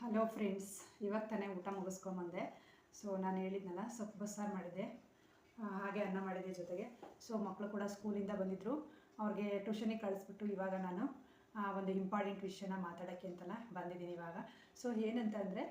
Hello friends, ಇವಾಗ ತಾನೇ ಊಟ ಮುಗಿಸ್ಕೊಂಬಂದೆ. ಸೊ ನಾನು ಹೇಳಿದ್ನಲ್ಲ ಸೊಪ್ಪು ಬಸ್ಸಾರು ಮಾಡಿದ್ದೆ. ಹಾಗೆ ಅನ್ನ ಮಾಡಿದ್ದೆ ಜೊತೆಗೆ. ಸೊ ಮಕ್ಕಳು ಕೂಡ ಸ್ಕೂಲಿಂದ ಬಂದಿದ್ದರು ಅವ್ರಿಗೆ ಟ್ಯೂಷನಿಗೆ ಕಳಿಸ್ಬಿಟ್ಟು ಇವಾಗ ನಾನು ಒಂದು ಇಂಪಾರ್ಟೆಂಟ್ ವಿಷಯನ ಮಾತಾಡೋಕ್ಕೆ ಅಂತಲ್ಲ ಬಂದಿದ್ದೀನಿ ಇವಾಗ. ಸೊ ಏನಂತಂದರೆ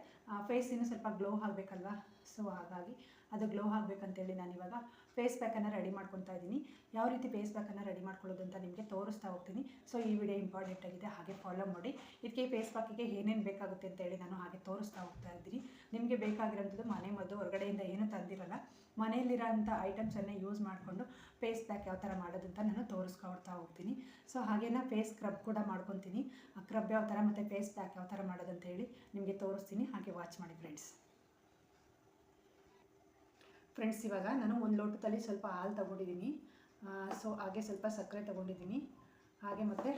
ಫೇಸ್ ಇನ್ನೂ ಸ್ವಲ್ಪ ಗ್ಲೋ ಆಗಬೇಕಲ್ವಾ? ಸೊ ಹಾಗಾಗಿ ಅದು ಗ್ಲೋ ಆಗಬೇಕಂತೇಳಿ ನಾನು ಇವಾಗ ಫೇಸ್ ಪ್ಯಾಕನ್ನು ರೆಡಿ ಮಾಡ್ಕೊತಾ ಇದ್ದೀನಿ. ಯಾವ ರೀತಿ ಫೇಸ್ ಪ್ಯಾಕನ್ನು ರೆಡಿ ಮಾಡ್ಕೊಳ್ಳೋದು ಅಂತ ನಿಮಗೆ ತೋರಿಸ್ತಾ ಹೋಗ್ತೀನಿ. ಸೊ ಈ ವಿಡಿಯೋ ಇಂಪಾರ್ಟೆಂಟ್ ಆಗಿದೆ, ಹಾಗೆ ಫಾಲೋ ಮಾಡಿ. ಇದಕ್ಕೆ ಫೇಸ್ ಪ್ಯಾಕಿಗೆ ಏನೇನು ಬೇಕಾಗುತ್ತೆ ಅಂತೇಳಿ ನಾನು ಹಾಗೆ ತೋರಿಸ್ತಾ ಹೋಗ್ತಾ ಇದ್ದೀನಿ. ನಿಮಗೆ ಬೇಕಾಗಿರೋಂಥದ್ದು ಮನೆ ಮದ್ದು ಹೊರಗಡೆಯಿಂದ ಏನು ತಂದಿರಲ್ಲ, ಮನೆಯಲ್ಲಿರೋಂಥ ಐಟಮ್ಸನ್ನೇ ಯೂಸ್ ಮಾಡಿಕೊಂಡು ಫೇಸ್ ಪ್ಯಾಕ್ ಯಾವ ಥರ ಮಾಡೋದು ಅಂತ ನಾನು ತೋರಿಸ್ಕೊಡ್ತಾ ಹೋಗ್ತೀನಿ. ಸೊ ಹಾಗೇನ ಫೇಸ್ ಸ್ಕ್ರಬ್ ಕೂಡ ಮಾಡ್ಕೊತೀನಿ ಆ ಕ್ರಬ್ ಯಾವ ಥರ ಮತ್ತು ಫೇಸ್ ಪ್ಯಾಕ್ ಯಾವ ಥರ ಮಾಡೋದು ಅಂತ ಹೇಳಿ ನಿಮಗೆ ತೋರಿಸ್ತೀನಿ. ಹಾಗೆ ವಾಚ್ ಮಾಡಿ ಫ್ರೆಂಡ್ಸ್ ಫ್ರೆಂಡ್ಸ್ ಇವಾಗ ನಾನು ಒಂದು ಲೋಟದಲ್ಲಿ ಸ್ವಲ್ಪ ಹಾಲು ತಗೊಂಡಿದ್ದೀನಿ ಸೊ ಹಾಗೆ ಸ್ವಲ್ಪ ಸಕ್ಕರೆ ತಗೊಂಡಿದ್ದೀನಿ ಹಾಗೆ ಮತ್ತು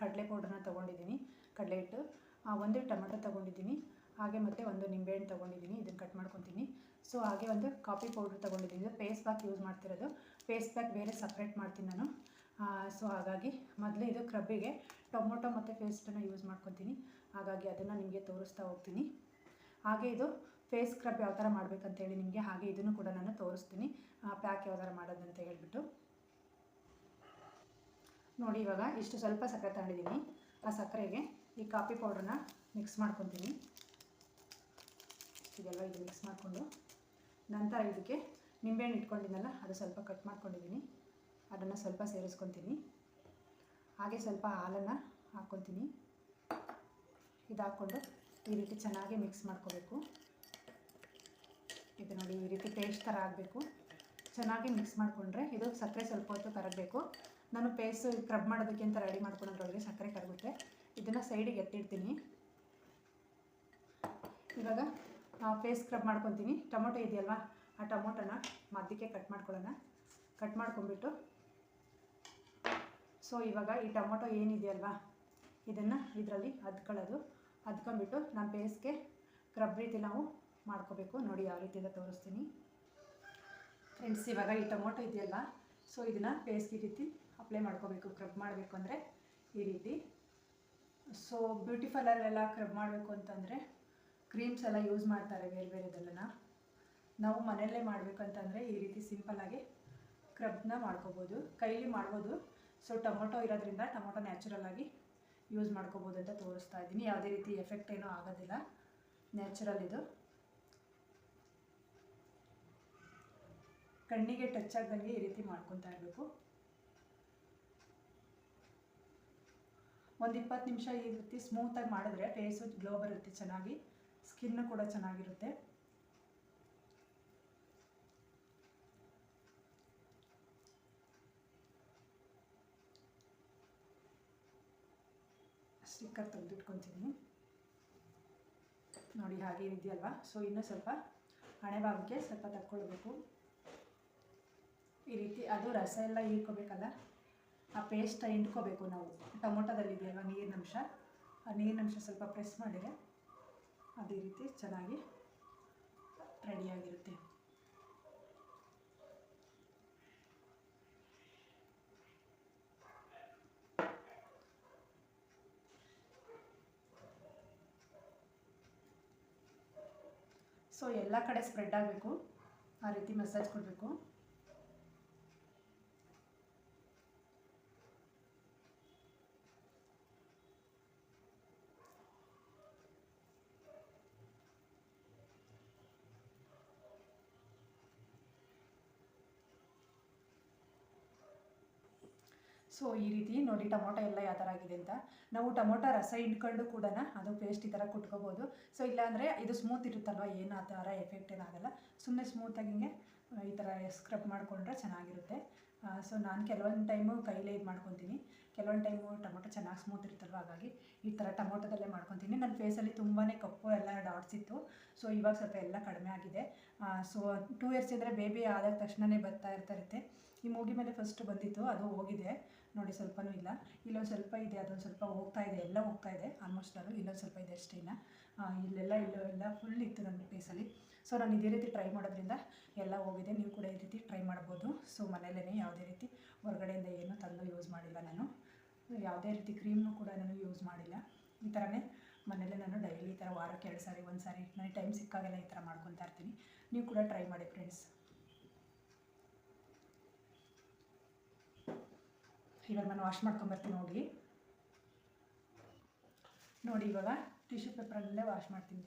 ಕಡಲೆ ಪೌಡ್ರನ್ನ ತೊಗೊಂಡಿದ್ದೀನಿ ಕಡಲೆ ಹಿಟ್ಟು. ಒಂದು ಟೊಮೆಟೊ ತೊಗೊಂಡಿದ್ದೀನಿ ಹಾಗೆ ಮತ್ತು ಒಂದು ನಿಂಬೆಹಣ್ಣು ತೊಗೊಂಡಿದ್ದೀನಿ ಇದನ್ನು ಕಟ್ ಮಾಡ್ಕೊತೀನಿ. ಸೊ ಹಾಗೆ ಒಂದು ಕಾಫಿ ಪೌಡ್ರ್ ತೊಗೊಂಡಿದ್ದೀನಿ ಫೇಸ್ ಪ್ಯಾಕ್ ಯೂಸ್ ಮಾಡ್ತಿರೋದು. ಫೇಸ್ ಪ್ಯಾಕ್ ಬೇರೆ ಸಪ್ರೇಟ್ ಮಾಡ್ತೀನಿ ನಾನು. ಸೊ ಹಾಗಾಗಿ ಮೊದಲು ಇದು ಕ್ರಬ್ಬಿಗೆ ಟೊಮೊಟೊ ಮತ್ತು ಪೇಸ್ಟನ್ನು ಯೂಸ್ ಮಾಡ್ಕೊತೀನಿ. ಹಾಗಾಗಿ ಅದನ್ನು ನಿಮಗೆ ತೋರಿಸ್ತಾ ಹೋಗ್ತೀನಿ. ಹಾಗೆ ಇದು ಫೇಸ್ ಸ್ಕ್ರಬ್ ಯಾವ ಥರ ಮಾಡಬೇಕಂತೇಳಿ ನಿಮಗೆ ಹಾಗೆ ಇದನ್ನು ಕೂಡ ನಾನು ತೋರಿಸ್ತೀನಿ. ಪ್ಯಾಕ್ ಯಾವ ಥರ ಮಾಡೋದಂತ ಹೇಳಿಬಿಟ್ಟು. ನೋಡಿ ಇವಾಗ ಇಷ್ಟು ಸ್ವಲ್ಪ ಸಕ್ಕರೆ ತಗೊಂಡಿದ್ದೀನಿ. ಆ ಸಕ್ಕರೆಗೆ ಈ ಕಾಫಿ ಪೌಡ್ರನ್ನ ಮಿಕ್ಸ್ ಮಾಡ್ಕೊತೀನಿ. ಇದೆಲ್ಲ ಇದು ಮಿಕ್ಸ್ ಮಾಡಿಕೊಂಡು. ನಂತರ ಇದಕ್ಕೆ ನಿಂಬೆಹಣ್ಣು ಇಟ್ಕೊಂಡಿದ್ದಲ್ಲ ಅದು ಸ್ವಲ್ಪ ಕಟ್ ಮಾಡ್ಕೊಂಡಿದ್ದೀನಿ. ಅದನ್ನು ಸ್ವಲ್ಪ ಸೇರಿಸ್ಕೊತೀನಿ. ಹಾಗೆ ಸ್ವಲ್ಪ ಹಾಲನ್ನು ಹಾಕ್ಕೊತೀನಿ ಇದು ಹಾಕ್ಕೊಂಡು ಈ ರೀತಿ ಚೆನ್ನಾಗಿ ಮಿಕ್ಸ್ ಮಾಡ್ಕೋಬೇಕು. ಇದು ನೋಡಿ ಈ ರೀತಿ ಪೇಸ್ಟ್ ಥರ ಆಗಬೇಕು. ಚೆನ್ನಾಗಿ ಮಿಕ್ಸ್ ಮಾಡಿಕೊಂಡ್ರೆ ಇದು ಸಕ್ಕರೆ ಸ್ವಲ್ಪ ಹೊತ್ತು ಕರಗಬೇಕು. ನಾನು ಪೇಸ್ಟ್ ಕ್ರಬ್ ಮಾಡೋದಕ್ಕೆ ಅಂತ ರೆಡಿ ಮಾಡ್ಕೊಳೋದ್ರೊಳಗೆ ಸಕ್ಕರೆ ಕರಗುತ್ತೆ. ಇದನ್ನು ಸೈಡಿಗೆ ಎತ್ತಿಡ್ತೀನಿ. ಇವಾಗ ಫೇಸ್ ಸ್ಕ್ರಬ್ ಮಾಡ್ಕೊತೀನಿ. ಟೊಮೊಟೊ ಇದೆಯಲ್ವಾ? ಆ ಟೊಮೊಟೊನ ಮಧ್ಯಕ್ಕೆ ಕಟ್ ಮಾಡ್ಕೊಳ್ಳೋಣ. ಕಟ್ ಮಾಡ್ಕೊಂಬಿಟ್ಟು ಸೊ ಇವಾಗ ಈ ಟೊಮೊಟೊ ಏನಿದೆಯಲ್ವಾ? ಇದನ್ನು ಇದರಲ್ಲಿ ಅದ್ಕೊಳ್ಳೋದು. ಅದ್ಕೊಂಬಿಟ್ಟು ನಮ್ಮ ಬೇಸ್ಗೆ ಕ್ರಬ್ ರೀತಿ ನಾವು ಮಾಡ್ಕೋಬೇಕು. ನೋಡಿ ಯಾವ ರೀತಿ ಅಂತ ತೋರಿಸ್ತೀನಿ. ಫ್ರೆಂಡ್ಸ್ ಇವಾಗ ಈ ಟೊಮೊಟೊ ಇದೆಯಲ್ಲ ಸೊ ಇದನ್ನು ಪೇಸ್ಗೆ ರೀತಿ ಅಪ್ಲೈ ಮಾಡ್ಕೋಬೇಕು. ಕ್ರಬ್ ಮಾಡಬೇಕು ಅಂದರೆ ಈ ರೀತಿ. ಸೊ ಬ್ಯೂಟಿ ಕ್ರಬ್ ಮಾಡಬೇಕು ಅಂತಂದರೆ ಕ್ರೀಮ್ಸ್ ಎಲ್ಲ ಯೂಸ್ ಮಾಡ್ತಾರೆ ಬೇರೆ ಬೇರೆದೆಲ್ಲ ನಾವು ಮನೆಯಲ್ಲೇ ಮಾಡಬೇಕಂತಂದರೆ ಈ ರೀತಿ ಸಿಂಪಲ್ಲಾಗಿ ಕ್ರಬ್ನ ಮಾಡ್ಕೋಬೋದು. ಕೈಲಿ ಮಾಡ್ಬೋದು. ಸೊ ಟೊಮೊಟೊ ಇರೋದ್ರಿಂದ ಟೊಮೊಟೊ ನ್ಯಾಚುರಲ್ ಆಗಿ ಯೂಸ್ ಮಾಡ್ಕೋಬೋದು ಅಂತ ತೋರಿಸ್ತಾ ಇದ್ದೀನಿ. ಯಾವುದೇ ರೀತಿ ಎಫೆಕ್ಟ್ ಏನೂ ಆಗೋದಿಲ್ಲ. ನ್ಯಾಚುರಲ್ ಇದು. ಕಣ್ಣಿಗೆ ಟಚ್ ಆಗ್ದಂಗೆ ಈ ರೀತಿ ಮಾಡ್ಕೊತಾ ಇರಬೇಕು. ಒಂದು ಇಪ್ಪತ್ತು ನಿಮಿಷ ಈ ರೀತಿ ಸ್ಮೂತಾಗಿ ಮಾಡಿದ್ರೆ ಫೇಸು ಗ್ಲೋ ಬರುತ್ತೆ ಚೆನ್ನಾಗಿ. ಸ್ಕಿನ್ನು ಕೂಡ ಚೆನ್ನಾಗಿರುತ್ತೆ. ಸ್ಟಿಕ್ಕರ್ ತೆಗೆದಿಟ್ಕೊತೀನಿ. ನೋಡಿ, ಹಾಗೆ ಇದೆಯಲ್ವಾ? ಸೊ ಇನ್ನೂ ಸ್ವಲ್ಪ ಹಣೆ ಭಾಗಕ್ಕೆ ಸ್ವಲ್ಪ ತಕ್ಕೊಳ್ಬೇಕು. ಈ ರೀತಿ ಅದು ರಸ ಎಲ್ಲ ಹೀರ್ಕೋಬೇಕಲ್ಲ? ಆ ಪೇಸ್ಟ್ ಹಿಂಡ್ಕೋಬೇಕು ನಾವು. ಟೊಮೊಟೊದಲ್ಲಿ ನೀರಿನ ನೀರಿನಂಶ? ಆ ನೀರಿನಂಶ ಸ್ವಲ್ಪ ಪ್ರೆಸ್ ಮಾಡಿದರೆ ಅದೇ ರೀತಿ ಚೆನ್ನಾಗಿ ರೆಡಿಯಾಗಿರುತ್ತೆ ಸೊ ಎಲ್ಲ ಕಡೆ ಸ್ಪ್ರೆಡ್ ಆಗಬೇಕು. ಆ ರೀತಿ ಮಸಾಜ್ ಕೊಡಬೇಕು. ಸೊ ಈ ರೀತಿ ನೋಡಿ ಟೊಮೊಟೊ ಎಲ್ಲ ಯಾವ ಥರ ಆಗಿದೆ ಅಂತ. ನಾವು ಟೊಮೊಟೊ ರಸ ಹಿಂಡ್ಕೊಂಡು ಕೂಡ ಅದು ಪೇಸ್ಟ್ ಈ ಥರ ಕುಟ್ಕೋಬೋದು. ಸೊ ಇಲ್ಲಾಂದರೆ ಇದು ಸ್ಮೂತ್ ಇರುತ್ತಲ್ವ, ಏನು ಆ ಥರ ಎಫೆಕ್ಟ್ ಏನಾಗಲ್ಲ ಸುಮ್ಮನೆ ಸ್ಮೂತಾಗಿ ಹಿಂಗೆ ಈ ಥರ ಸ್ಕ್ರಬ್ ಮಾಡಿಕೊಂಡ್ರೆ ಚೆನ್ನಾಗಿರುತ್ತೆ. ಸೊ ನಾನು ಕೆಲವೊಂದು ಟೈಮು ಕೈಲೇ ಇದು ಮಾಡ್ಕೊತೀನಿ. ಕೆಲವೊಂದು ಟೈಮು ಟೊಮೊಟೊ ಚೆನ್ನಾಗಿ ಸ್ಮೂತ್ ಇರುತ್ತಲ್ವ, ಹಾಗಾಗಿ ಈ ಥರ ಟೊಮೊಟೊದಲ್ಲೇ ಮಾಡ್ಕೊತೀನಿ. ನನ್ನ ಫೇಸಲ್ಲಿ ತುಂಬಾ ಕಪ್ಪು ಎಲ್ಲ ಡಾಟ್ಸ್ ಇತ್ತು. ಸೊ ಇವಾಗ ಸ್ವಲ್ಪ ಎಲ್ಲ ಕಡಿಮೆ ಆಗಿದೆ. ಸೊ ಟೂ ಇಯರ್ಸ್ ಇದ್ದರೆ ಬೇಬಿ ಆದ ತಕ್ಷಣವೇ ಬರ್ತಾ ಇರ್ತಾ ಇರುತ್ತೆ. ಈ ಮೂಗಿ ಮೇಲೆ ಫಸ್ಟ್ ಬಂದಿತ್ತು, ಅದು ಹೋಗಿದೆ. ನೋಡಿ ಸ್ವಲ್ಪನೂ ಇಲ್ಲ. ಇಲ್ಲೊಂದು ಸ್ವಲ್ಪ ಇದೆ, ಅದೊಂದು ಸ್ವಲ್ಪ ಹೋಗ್ತಾ ಇದೆ, ಎಲ್ಲ ಹೋಗ್ತಾ ಇದೆ. ಆಲ್ಮೋಸ್ಟ್ ಅದು ಇಲ್ಲೊಂದು ಸ್ವಲ್ಪ ಇದೆ ಅಷ್ಟೇ ಇನ್ನು. ಇಲ್ಲೆಲ್ಲ, ಇಲ್ಲೋ, ಎಲ್ಲ ಫುಲ್ ಇತ್ತು ನನ್ನ ಪ್ಲೇಸಲ್ಲಿ ಸೊ ನಾನು ಇದೇ ರೀತಿ ಟ್ರೈ ಮಾಡೋದ್ರಿಂದ ಎಲ್ಲ ಹೋಗಿದೆ. ನೀವು ಕೂಡ ಈ ರೀತಿ ಟ್ರೈ ಮಾಡ್ಬೋದು. ಸೊ ಮನೆಯಲ್ಲೇ ಯಾವುದೇ ರೀತಿ ಹೊರಗಡೆಯಿಂದ ಏನೂ ತಂದು ಯೂಸ್ ಮಾಡಿಲ್ಲ ನಾನು. ಯಾವುದೇ ರೀತಿ ಕ್ರೀಮ್ನು ಕೂಡ ನಾನು ಯೂಸ್ ಮಾಡಿಲ್ಲ. ಈ ಥರನೇ ಮನೇಲೆ ನಾನು ಡೈಲಿ ಈ ಥರ ವಾರಕ್ಕೆ ಎರಡು ಸಾರಿ, ಒಂದು ಸಾರಿ ನನಗೆ ಟೈಮ್ ಸಿಕ್ಕಾಗೆಲ್ಲ ಈ ಥರ ಮಾಡ್ಕೊತಾ ಇರ್ತೀನಿ. ನೀವು ಕೂಡ ಟ್ರೈ ಮಾಡಿ ಫ್ರೆಂಡ್ಸ್ ಇವಾಗ ನಾನು ವಾಶ್ ಮಾಡ್ಕೊಂಬರ್ತೀನಿ ನೋಡಿ ನೋಡಿ ಇವಾಗ ಟಿಶ್ಯೂ ಪೇಪರಲ್ಲೇ ವಾಶ್ ಮಾಡ್ತೀನಿ.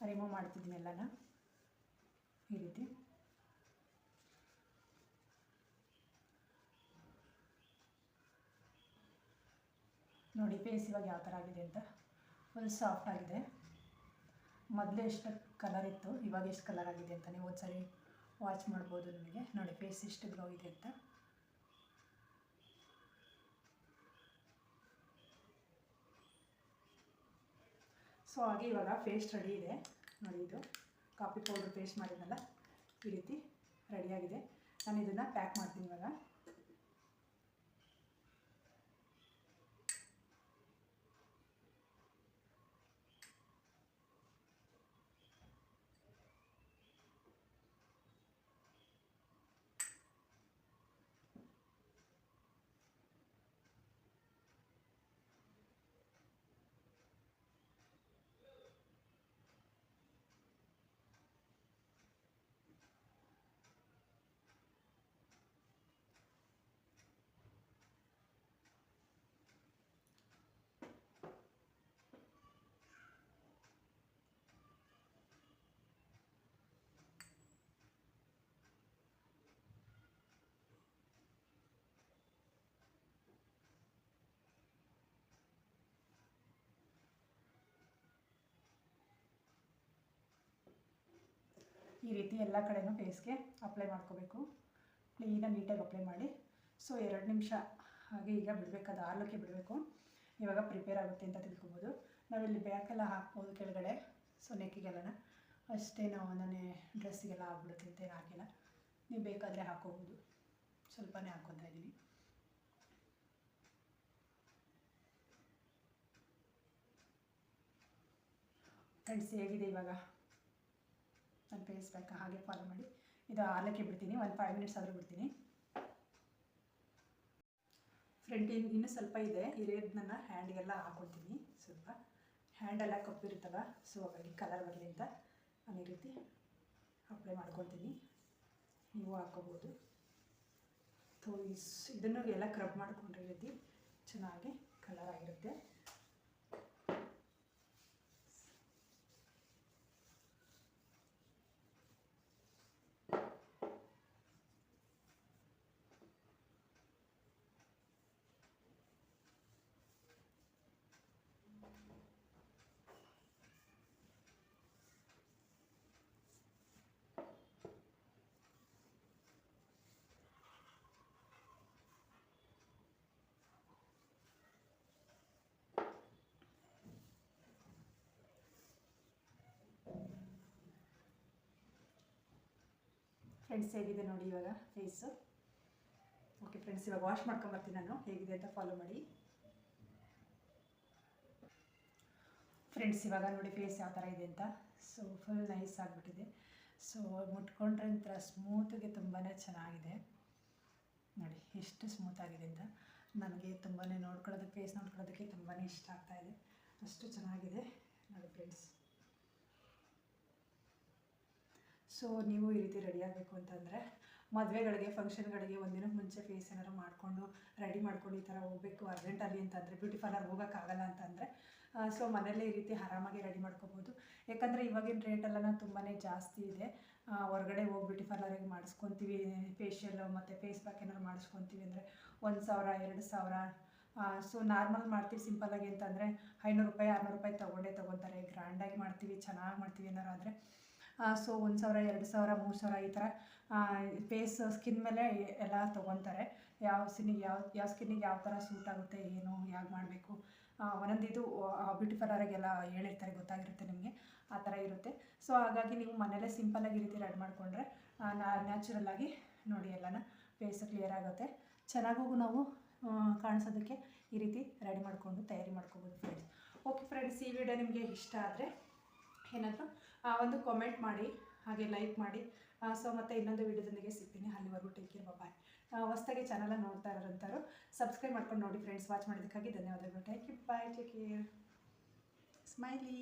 ರಿಮೂವ್ ಮಾಡ್ತಿದ್ದೀನಿ ಎಲ್ಲನ. ಈ ರೀತಿ. ನೋಡಿ ಫೇಸ್ ಇವಾಗ ಯಾವ ಥರ ಆಗಿದೆ ಅಂತ. ಫುಲ್ ಸಾಫ್ಟ್ ಆಗಿದೆ. ಮೊದಲೇ ಎಷ್ಟು ಕಲರ್ ಇತ್ತು. ಇವಾಗ ಎಷ್ಟು ಕಲರ್ ಆಗಿದೆ ಅಂತ ನೀವು ಒಂದ್ಸರಿ ವಾಚ್ ಮಾಡ್ಬೋದು ನಿಮಗೆ. ನೋಡಿ ಫೇಸ್ ಎಷ್ಟು ಗ್ಲೋ ಇದೆ ಅಂತ. ಸೊ ಹಾಗೆ ಇವಾಗ ಪೇಸ್ಟ್ ರೆಡಿ ಇದೆ. ನೋಡಿ, ಇದು ಕಾಫಿ ಪೌಡ್ರ್ ಪೇಸ್ಟ್ ಮಾಡಿದ್ನಲ್ಲ? ಈ ರೀತಿ ರೆಡಿಯಾಗಿದೆ ನಾನು ಇದನ್ನು ಪ್ಯಾಕ್ ಮಾಡ್ತೀನಿ ಇವಾಗ. ಈ ರೀತಿ ಎಲ್ಲ ಕಡೆನೂ ಫೇಸ್ಗೆ ಅಪ್ಲೈ ಮಾಡ್ಕೋಬೇಕು. ಕ್ಲೀನಾಗಿ ನೀಟಾಗಿ ಅಪ್ಲೈ ಮಾಡಿ. ಸೊ ಎರಡು ನಿಮಿಷ ಹಾಗೆ ಈಗ ಅದು ಆರ್ಲಕ್ಕೆ ಬಿಡಬೇಕು. ಇವಾಗ ಪ್ರಿಪೇರ್ ಆಗುತ್ತೆ ಅಂತ ತಿಳ್ಕೊಬೋದು. ನಾವಿಲ್ಲಿ ಬ್ಯಾಕೆಲ್ಲ ಹಾಕ್ಬೋದು ಕೆಳಗಡೆ. ಸೊ ನೆಕ್ಕಿಗೆಲ್ಲನ. ಅಷ್ಟೇ ನಾವು ಒಂದನೇ ಡ್ರೆಸ್ಸಿಗೆಲ್ಲ ಆಗ್ಬಿಡುತ್ತೆ ಅಂತ ಏನು ಹಾಕಿಲ್ಲ ನೀವು ಬೇಕಾದರೆ ಹಾಕೋಬೋದು. ಸ್ವಲ್ಪನೇ ಹಾಕ್ಕೊತಾ ಇದ್ದೀನಿ. ಫ್ರೆಂಡ್ಸ್ ಹೇಗಿದೆ ಇವಾಗ? ನಾನು ಪೇಸ್ ಬೇಕಾ? ಹಾಗೆ ಫಾಲೋ ಮಾಡಿ. ಇದು ಆಲಕ್ಕೆ ಬಿಡ್ತೀನಿ. ಒಂದು ಫೈವ್ ಮಿನಿಟ್ಸ್ ಆದರೂ ಬಿಡ್ತೀನಿ. ಫ್ರಂಟ್ ಇನ್ನು ಇನ್ನೂ ಸ್ವಲ್ಪ ಇದೆ. ಇರೋದನ್ನ ಹ್ಯಾಂಡಿಗೆಲ್ಲ ಹಾಕೊಳ್ತೀನಿ. ಸ್ವಲ್ಪ. ಹ್ಯಾಂಡೆಲ್ಲ ಕಪ್ಪಿರುತ್ತಲ್ಲ ಸೊ ಹಾಗಾಗಿ ಕಲರ್ ಬರಲಿ ಅಂತ ರೀತಿ ಅಪ್ಲೈ ಮಾಡ್ಕೊಳ್ತೀನಿ. ನೀವು ಹಾಕೋಬೋದು. ಸೊ ಇದನ್ನು ಎಲ್ಲ ಕ್ರಬ್ ಮಾಡಿಕೊಂಡ್ರೆ ರೀತಿ ಚೆನ್ನಾಗಿ ಕಲರ್ ಆಗಿರುತ್ತೆ. ಫ್ರೆಂಡ್ಸ್ ಹೇಗಿದೆ ನೋಡಿ ಇವಾಗ ಫೇಸು ಓಕೆ ಫ್ರೆಂಡ್ಸ್ ಇವಾಗ ವಾಶ್ ಮಾಡ್ಕೊಂಬರ್ತೀನಿ ನಾನು. ಹೇಗಿದೆ ಅಂತ ಫಾಲೋ ಮಾಡಿ. ಫ್ರೆಂಡ್ಸ್ ಇವಾಗ ನೋಡಿ ಫೇಸ್ ಯಾವ ಥರ ಇದೆ ಅಂತ. ಸೊ ಫುಲ್ ನೈಸ್ ಆಗಿಬಿಟ್ಟಿದೆ. ಸೊ ಮುಟ್ಕೊಂಡ್ರೆ ಒಂಥರ ಸ್ಮೂತ್ಗೆ ತುಂಬಾ ಚೆನ್ನಾಗಿದೆ. ನೋಡಿ, ಎಷ್ಟು ಸ್ಮೂತಾಗಿದೆ ಅಂತ. ನನಗೆ ತುಂಬಾ ನೋಡ್ಕೊಳ್ಳೋದಕ್ಕೆ ಫೇಸ್ ನೋಡ್ಕೊಳ್ಳೋದಕ್ಕೆ ತುಂಬಾ ಇಷ್ಟ ಆಗ್ತಾಯಿದೆ ಅಷ್ಟು ಚೆನ್ನಾಗಿದೆ. ನೋಡಿ ಫ್ರೆಂಡ್ಸ್ ಸೊ ನೀವು ಈ ರೀತಿ ರೆಡಿ ಆಗಬೇಕು ಅಂತಂದರೆ ಮದುವೆಗಳಿಗೆ ಫಂಕ್ಷನ್ಗಳಿಗೆ ಒಂದಿನ ಮುಂಚೆ ಫೇಸ್ ಏನಾದ್ರು ಮಾಡಿಕೊಂಡು ರೆಡಿ ಮಾಡ್ಕೊಂಡು ಈ ಥರ ಹೋಗಬೇಕು. ಅರ್ಜೆಂಟಲ್ಲಿ ಅಂತಂದರೆ ಬ್ಯೂಟಿ ಪಾರ್ಲರ್ ಹೋಗೋಕ್ಕಾಗಲ್ಲ ಅಂತಂದರೆ ಸೊ ಮನೆಯಲ್ಲೇ ಈ ರೀತಿ ಆರಾಮಾಗಿ ರೆಡಿ ಮಾಡ್ಕೋಬೋದು. ಯಾಕಂದರೆ ಇವಾಗಿನ ರೇಟೆಲ್ಲ ತುಂಬಾ ಜಾಸ್ತಿ ಇದೆ. ಹೊರಗಡೆ ಹೋಗಿ ಬ್ಯೂಟಿ ಪಾರ್ಲರಿಗೆ ಮಾಡಿಸ್ಕೊತೀವಿ ಫೇಶಿಯಲ್ ಮತ್ತು ಫೇಸ್ ಪ್ಯಾಕ್ ಏನಾದ್ರು ಮಾಡಿಸ್ಕೊತೀವಿ ಅಂದರೆ ಒಂದು ಸಾವಿರ, ಎರಡು ಸಾವಿರ. ಸೊ ನಾರ್ಮಲ್ ಮಾಡ್ತೀವಿ ಸಿಂಪಲ್ಲಾಗಿ ಅಂತಂದರೆ ಐನೂರು ರೂಪಾಯಿ, ಆರುನೂರು ರೂಪಾಯಿ ತೊಗೊಂಡೇ ತೊಗೊತಾರೆ. ಗ್ರ್ಯಾಂಡಾಗಿ ಮಾಡ್ತೀವಿ, ಚೆನ್ನಾಗಿ ಮಾಡ್ತೀವಿ ಏನಾರು ಆದರೆ. ಸೊ ಒಂದು ಸಾವಿರ, ಎರಡು ಸಾವಿರ, ಮೂರು ಸಾವಿರ ಈ ಥರ ಫೇಸ್ ಸ್ಕಿನ್ ಮೇಲೆ ಎಲ್ಲ ತೊಗೊತಾರೆ. ಯಾವ ಸ್ಕಿನ್ನಿಗೆ ಯಾವ ಯಾವ ಸ್ಕಿನ್ನಿಗೆ ಯಾವ ಥರ ಸೂಟ್ ಆಗುತ್ತೆ, ಏನು ಹೇಗೆ ಮಾಡಬೇಕು. ಒಂದೊಂದು ಇದು ಬ್ಯೂಟಿ ಪಾರ್ಲರಿಗೆಲ್ಲ ಹೇಳಿರ್ತಾರೆ, ಗೊತ್ತಾಗಿರುತ್ತೆ ನಿಮಗೆ, ಆ ಥರ ಇರುತ್ತೆ. ಸೊ ಹಾಗಾಗಿ ನೀವು ಮನೇಲೇ ಸಿಂಪಲ್ಲಾಗಿ ಈ ರೀತಿ ರೆಡಿ ಮಾಡಿಕೊಂಡ್ರೆ ನ್ಯಾಚುರಲ್ಲಾಗಿ ನೋಡಿ ಎಲ್ಲನ ಫೇಸ್ ಕ್ಲಿಯರ್ ಆಗುತ್ತೆ. ಚೆನ್ನಾಗೂ ನಾವು ಕಾಣಿಸೋದಕ್ಕೆ ಈ ರೀತಿ ರೆಡಿ ಮಾಡಿಕೊಂಡು ತಯಾರಿ ಮಾಡ್ಕೋಬೋದು ಫ್ರೆಂಡ್ಸ್ ಓಕೆ ಫ್ರೆಂಡ್ಸ್ ಈ ವಿಡಿಯೋ ನಿಮಗೆ ಇಷ್ಟ ಆದರೆ ಏನಾದರೂ ಒಂದು ಕಾಮೆಂಟ್ ಮಾಡಿ, ಹಾಗೆ ಲೈಕ್ ಮಾಡಿ. ಸೊ ಮತ್ತೆ ಇನ್ನೊಂದು ವಿಡಿಯೋದೊಂದಿಗೆ ಸಿಗ್ತೀನಿ. ಅಲ್ಲಿವರೆಗೂ ಟೇಕ್ ಕೇರ್ ಬಾಯ್ ಹೊಸ್ದಾಗಿ ಚಾನಲ ನೋಡ್ತಾ ಇರೋರಂಥವ್ರು ಸಬ್ಸ್ಕ್ರೈಬ್ ಮಾಡ್ಕೊಂಡು ನೋಡಿ ಫ್ರೆಂಡ್ಸ್ ವಾಚ್ ಮಾಡಿದ್ದಕ್ಕಾಗಿ ಧನ್ಯವಾದಗಳು. Thank you bye take care smiley